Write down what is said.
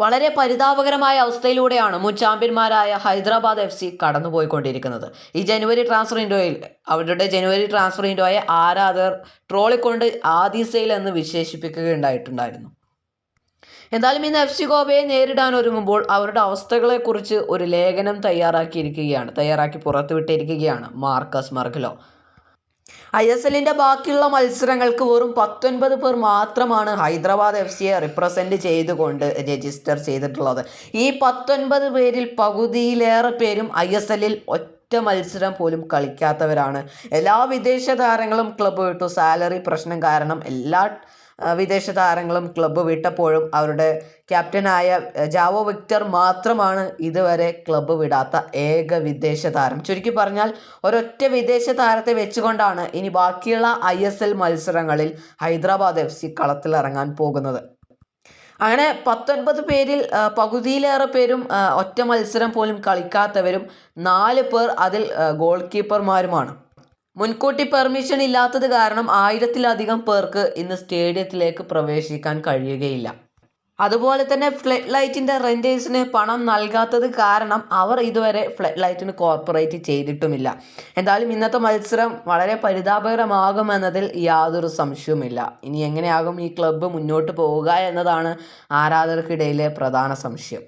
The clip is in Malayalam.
വളരെ പരിതാപകരമായ അവസ്ഥയിലൂടെയാണ് മുൻ ചാമ്പ്യന്മാരായ ഹൈദരാബാദ് എഫ് സി കടന്നുപോയിക്കൊണ്ടിരിക്കുന്നത്. ഈ ജനുവരി ട്രാൻസ്ഫർ വിൻഡോയിൽ അവരുടെ ജനുവരി ട്രാൻസ്ഫർ വിൻഡോയെ ആരാധകർ ട്രോളിക്കൊണ്ട് ആദിസയിൽ എന്ന് വിശേഷിപ്പിക്കുകയുണ്ടായിട്ടുണ്ടായിരുന്നു. എന്തായാലും ഇന്ന് എഫ് സി ഗോവയെ നേരിടാൻ ഒരുങ്ങുമ്പോൾ അവരുടെ അവസ്ഥകളെക്കുറിച്ച് ഒരു ലേഖനം തയ്യാറാക്കിയിരിക്കുകയാണ് തയ്യാറാക്കി പുറത്തുവിട്ടിരിക്കുകയാണ് മാർക്കസ് മർഗലോ ഐ എസ് എല്ലിന്റെ ബാക്കിയുള്ള മത്സരങ്ങൾക്ക് വെറും പത്തൊൻപത് പേർ മാത്രമാണ് ഹൈദരാബാദ് എഫ് സിയെ റിപ്രസെന്റ് ചെയ്തുകൊണ്ട് രജിസ്റ്റർ ചെയ്തിട്ടുള്ളത്. ഈ പത്തൊൻപത് പേരിൽ പകുതിയിലേറെ പേരും ഐ എസ് എല്ലിൽ ഒറ്റ മത്സരം പോലും കളിക്കാത്തവരാണ്. എല്ലാ വിദേശ താരങ്ങളും ക്ലബ്ബ് വിട്ടു സാലറി പ്രശ്നം കാരണം എല്ലാ വിദേശ താരങ്ങളും ക്ലബ്ബ് വിട്ടപ്പോഴും അവരുടെ ക്യാപ്റ്റനായ ജാവോ വിക്ടർ മാത്രമാണ് ഇതുവരെ ക്ലബ്ബ് വിടാത്ത ഏക വിദേശ താരം. ചുരുക്കി പറഞ്ഞാൽ ഒരൊറ്റ വിദേശ താരത്തെ വെച്ചുകൊണ്ടാണ് ഇനി ബാക്കിയുള്ള ഐ എസ് എൽ മത്സരങ്ങളിൽ ഹൈദരാബാദ് എഫ് സി കളത്തിലിറങ്ങാൻ പോകുന്നത്. അങ്ങനെ പത്തൊൻപത് പേരിൽ പകുതിയിലേറെ പേരും ഒറ്റ മത്സരം പോലും കളിക്കാത്തവരും നാല് പേർ അതിൽ ഗോൾ കീപ്പർമാരുമാണ് മുൻകൂട്ടി പെർമിഷൻ ഇല്ലാത്തത് കാരണം ആയിരത്തിലധികം പേർക്ക് ഇന്ന് സ്റ്റേഡിയത്തിലേക്ക് പ്രവേശിക്കാൻ കഴിയുകയില്ല. അതുപോലെ തന്നെ ഫ്ലഡ് ലൈറ്റിന്റെ റെന്റേഴ്സിന് പണം നൽകാത്തത് കാരണം അവർ ഇതുവരെ ഫ്ലഡ് ലൈറ്റിന് കോർപ്പറേറ്റ് ചെയ്തിട്ടുമില്ല. എന്തായാലും ഇന്നത്തെ മത്സരം വളരെ പരിതാപകരമാകുമെന്നതിൽ യാതൊരു സംശയവുമില്ല. ഇനി എങ്ങനെയാകും ഈ ക്ലബ്ബ് മുന്നോട്ട് പോവുക എന്നതാണ് ആരാധകർക്കിടയിലെ പ്രധാന സംശയം.